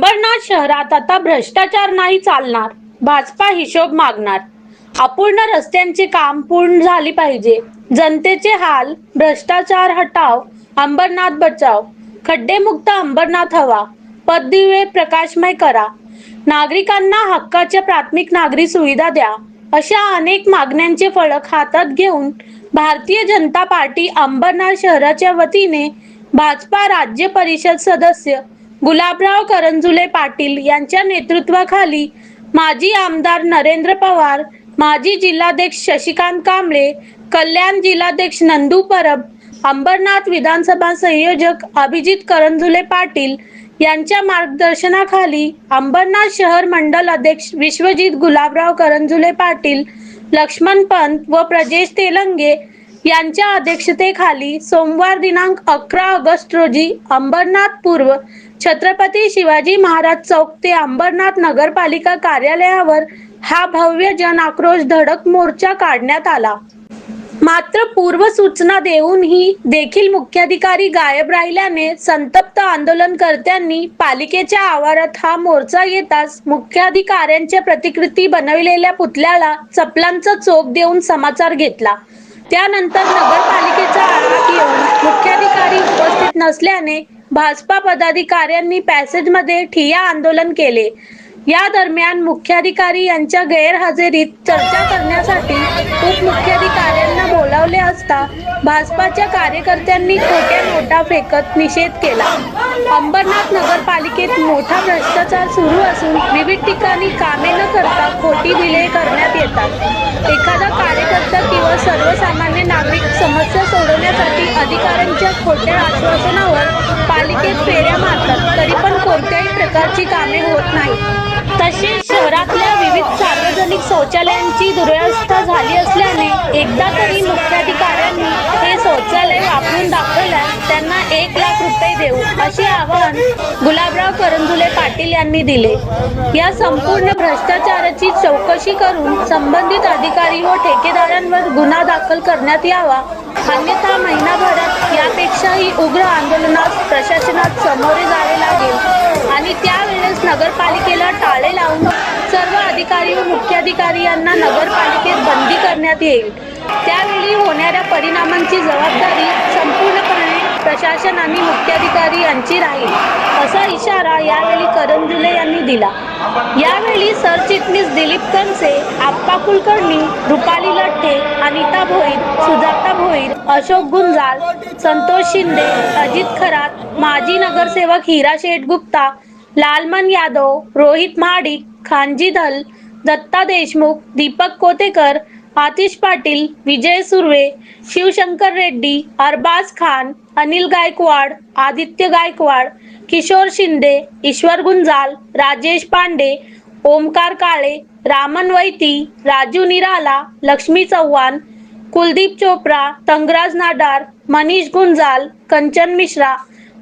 अंबरनाथ शहरात आता भ्रष्टाचार नाही चालणार. भाजपा हिशोब मागणार. अपूर्ण रस्त्यांचे काम पूर्ण झाली पाहिजे. जनतेचे हाल भ्रष्टाचार हटाव अंबरनाथ बचाव खड्डेमुक्त अंबरनाथ हवा पददिवे प्रकाशमय करा. नागरिकांना हक्काच्या प्राथमिक नागरी सुविधा द्या अशा अनेक मागण्यांचे फलक हातात घेऊन भारतीय जनता पार्टी अंबरनाथ शहराच्या वतीने भाजपा राज्य परिषद सदस्य गुलाबराव करंजुले पाटील यांच्या नेतृत्वाखाली माजी आमदार नरेंद्र पवार माजी जिल्हाध्यक्ष शशिकांत कांबळे कल्याण जिल्हाध्यक्ष नंदू परब अंबरनाथ विधानसभा संयोजक अभिजित करंजुले पाटील यांच्या मार्गदर्शनाखाली अंबरनाथ शहर मंडल अध्यक्ष विश्वजित गुलाबराव करंजुले पाटील लक्ष्मण पंत व प्रजेश तेलंगे यांच्या अध्यक्षतेखाली सोमवार दिनांक अकरा ऑगस्ट रोजी अंबरनाथ पूर्व छत्रपती शिवाजी महाराज चौक ते अंबरनाथ नगरपालिका कार्यालयावर हा भव्य जन आक्रोश धडक मोर्चा काढण्यात आला. मात्र पूर्व सूचना देऊनही देखील मुख्याधिकारी गायब राहिल्याने संतप्त आंदोलनकर्त्यांनी पालिकेच्या आवारात हा मोर्चा येताच मुख्याधिकाऱ्यांच्या प्रतिकृती बनविलेल्या पुतल्याला चपलांचा चोप देऊन समाचार घेतला. त्यानंतर नगरपालिकेचा आवारात येऊन मुख्याधिकारी उपस्थित नसल्याने भाजपा पदाधिकाऱ्यांनी पॅसेजमध्ये ठिया आंदोलन केले. या दरम्यान मुख्याधिकारी यांच्या गैरहजेरीत चर्चा करण्यासाठी उपमुख्याधिकाऱ्यांना बोलावले असता भाजपाच्या कार्यकर्त्यांनी खोट्या नोटा फेकत निषेध केला. अंबरनाथ नगरपालिकेत मोठा भ्रष्टाचार सुरू असून विविध ठिकाणी कामे न करता खोटी बिले करण्यात येतात. एखादा कार्यकर्ता सर्वसामान्य नागरिक समस्या सोडवण्यासाठी अधिकाऱ्यांच्या खोट्या आश्वासनावर पालिकेत फेऱ्या मारतात तरी पण कोणत्याही प्रकारची कामे होत नाहीत. तसेच शहरातल्या विविध सार्वजनिक शौचालयांची दुरवस्था झाली असल्याने एकदा तरी मुख्याधिकाऱ्यांनी हे शौचालय वापरून दाखवल्यास त्यांना एक लाख रुपये देऊ असे आवाहन गुलाबराव करंजुले पाटील यांनी दिले. या संपूर्ण भ्रष्टाचाराची चौकशी करून संबंधित अधिकारी व ठेकेदारांवर गुन्हा दाखल करण्यात यावा. अन्यथा महिनाभरात यापेक्षाही उग्र आंदोलनास प्रशासनात सामोरे जावे लागेल. आणि त्यावेळेस नगरपालिकेला टाळे लावून सर्व अधिकारी व मुख्याधिकारी यांना नगरपालिकेत बंदी करण्यात येईल. त्यावेळी होणाऱ्या परिणामांची जबाबदारी प्रशासन आणि मुख्याधिकारी यांची राहील असा इशारा यावेळी करंजुले यांनी दिला. यावेळी सरचिटणीस दिलीप कनसे आप्पा कुलकर्णी रुपाली लठ्ठे अनिता भोईर सुजाता भोईर अशोक गुंजाल संतोष शिंदे अजित खरात माजी नगरसेवक हिरा शेठ गुप्ता लालमन यादव रोहित महाडिक खानजी धल दत्ता देशमुख दीपक कोतेकर आतिश पाटील विजय सुर्वे शिवशंकर रेड्डी अरबाज खान अनिल गायकवाड आदित्य गायकवाड किशोर शिंदे ईश्वर गुंजाल राजेश पांडे ओमकार काळे रामन वैती राजू निराला लक्ष्मी चव्हाण कुलदीप चोप्रा तंगराज नाडार मनीष गुंजाल कंचन मिश्रा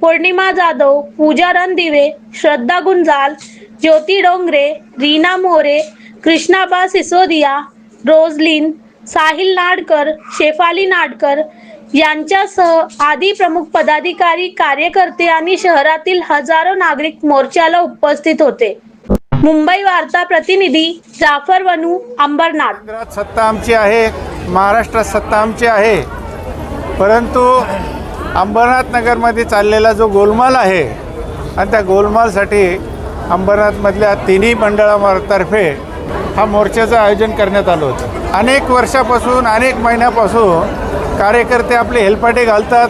पौर्णिमा जाधव पूजा रणदिवे श्रद्धा गुंजाल ज्योती डोंगरे रीना मोरे कृष्णाबा सिसोदिया रोजलिन साहिल नाडकर शेफाली नाडकर यांच्यासह आदी प्रमुख पदाधिकारी कार्यकर्ते आणि शहरातील हजारो नागरिक मोर्चाला उपस्थित होते. मुंबई वार्ता प्रतिनिधी जाफर वनू अंबरनाथ. केंद्रात सत्ता आमची आहे महाराष्ट्रात सत्ता आमची आहे. परंतु अंबरनाथ नगरमध्ये चाललेला जो गोलमाल आहे आणि त्या गोलमालसाठी अंबरनाथमधल्या तिन्ही मंडळातर्फे हा मोर्चाचं आयोजन करण्यात आलं होतं. अनेक वर्षापासून अनेक महिन्यापासून कार्यकर्ते आपले हेलपाटे घालतात.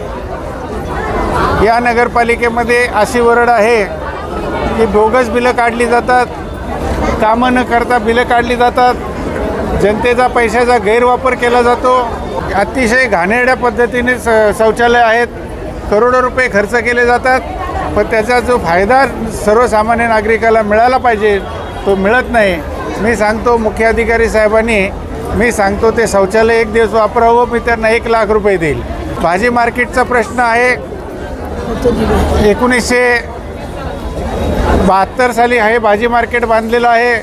या नगरपालिकेमध्ये अशी वरड आहे की बोगस बिलं काढली जातात कामं न करता बिलं काढली जातात जनतेचा पैशाचा गैरवापर केला जातो. अतिशय घाणेरड्या पद्धतीने स शौचालय आहेत करोडो रुपये खर्च केले जातात पण त्याचा जो फायदा सर्वसामान्य नागरिकाला मिळाला पाहिजे तो मिळत नाही. मी सांगतो मुख्याधिकारी साहेबांनी मी सांगतो ते शौचालय एक दिवस वापरावं मी त्यांना एक लाख रुपये देईल. भाजी मार्केटचा प्रश्न आहे एकोणीसशे बहात्तर साली हे भाजी मार्केट बांधलेलं आहे.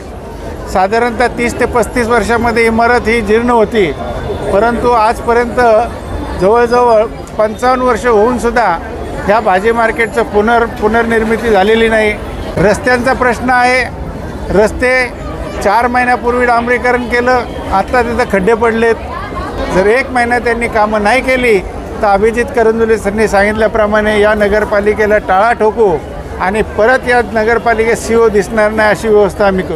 साधारणतः तीस ते पस्तीस वर्षामध्ये इमारत ही जीर्ण होती. परंतु आजपर्यंत जवळजवळ पंचावन्न वर्ष होऊनसुद्धा ह्या भाजी मार्केटचं पुनर् पुनर्निर्मिती झालेली नाही. रस्त्यांचा प्रश्न आहे. रस्ते चार महिन्यापूर्वी डांबरीकरण केलं आत्ता तिथं खड्डे पडलेत. जर एक महिना त्यांनी कामं नाही केली तर अभिजित करंजुले सरनी सांगितल्याप्रमाणे या नगरपालिकेला टाळा ठोकू आणि परत या नगरपालिकेत सी ओ दिसणार नाही अशी व्यवस्था आम्ही करू.